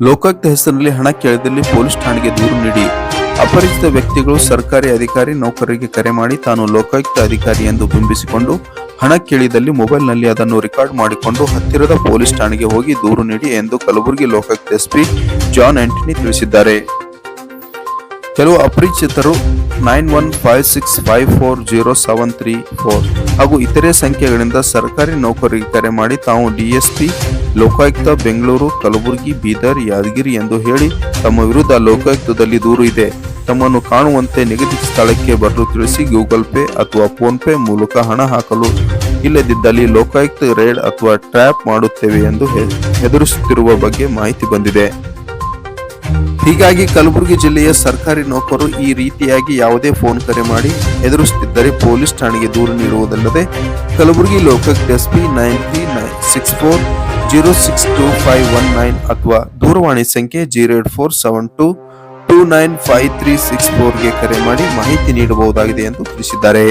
ಲೋಕಾಯುಕ್ತ ಹೆಸರಿನಲ್ಲಿ ಹಣ ಕೇಳಿದಲ್ಲಿ ಪೊಲೀಸ್ ಠಾಣೆಗೆ ದೂರು ನೀಡಿ ಅಪರಿಚಿತ ವ್ಯಕ್ತಿಗಳು ಸರ್ಕಾರಿ ಅಧಿಕಾರಿ ನೌಕರರಿಗೆ ಕರೆ ಮಾಡಿ ತಾನು ಲೋಕಾಯುಕ್ತ ಅಧಿಕಾರಿ ಎಂದು ಬಿಂಬಿಸಿಕೊಂಡು ಹಣ ಕೇಳಿದಲ್ಲಿ ಮೊಬೈಲ್ನಲ್ಲಿ ಅದನ್ನು ರೆಕಾರ್ಡ್ ಮಾಡಿಕೊಂಡು ಹತ್ತಿರದ ಪೊಲೀಸ್ ಠಾಣೆಗೆ ಹೋಗಿ ದೂರು ನೀಡಿ ಎಂದು Kalaburagi Lokayukta SP John Antony ತಿಳಿಸಿದ್ದಾರೆ. ಕೆಲವು ಅಪರಿಚಿತರು nine one five six five four zero seven three four ಹಾಗೂ ಇತರೆ ಸಂಖ್ಯೆಗಳಿಂದ ಸರ್ಕಾರಿ ನೌಕರಿಗೆ ಕರೆ ಮಾಡಿ ತಾವು ಡಿಎಸ್ಪಿ ಲೋಕಾಯುಕ್ತ ಬೆಂಗಳೂರು, ಕಲಬುರಗಿ, ಬೀದರ್, ಯಾದಗಿರಿ ಎಂದು ಹೇಳಿ ತಮ್ಮ ವಿರುದ್ಧ ಲೋಕಾಯುಕ್ತದಲ್ಲಿ ದೂರು ಇದೆ. ತಮ್ಮನ್ನು ಕಾಣುವಂತೆ ನಿಗದಿತ ಸ್ಥಳಕ್ಕೆ ಬರಲು ತಿಳಿಸಿ ಗೂಗಲ್ ಪೇ ಅಥವಾ ಫೋನ್ ಪೇ ಮೂಲಕ ಹಣ ಹಾಕಲು ಇಲ್ಲದಿದ್ದಲ್ಲಿ ಲೋಕಾಯುಕ್ತ ರೇಡ್ ಅಥವಾ ಟ್ರ್ಯಾಪ್ ಮಾಡುತ್ತೇವೆ ಎಂದು ಹೆದರಿಸುತ್ತಿರುವ ಬಗ್ಗೆ ಮಾಹಿತಿ ಬಂದಿದೆ. ಹೀಗಾಗಿ ಕಲಬುರಗಿ ಜಿಲ್ಲೆಯ ಸರ್ಕಾರಿ ನೌಕರರು ಈ ರೀತಿಯಾಗಿ ಯಾವುದೇ ಫೋನ್ ಕರೆ ಮಾಡಿ ಎದುರಿಸುತ್ತಿದ್ದರೆ ಪೊಲೀಸ್ ಠಾಣೆಗೆ ದೂರು ನೀಡುವುದಲ್ಲದೆ Kalaburagi local SP nine three nine six four zero six two five one nine ಅಥವಾ ದೂರವಾಣಿ ಸಂಖ್ಯೆ zero eight four seven two two nine five three six ಫೋರ್ಗೆ ಕರೆ ಮಾಡಿ ಮಾಹಿತಿ ನೀಡಬಹುದಾಗಿದೆ ಎಂದು ತಿಳಿಸಿದ್ದಾರೆ.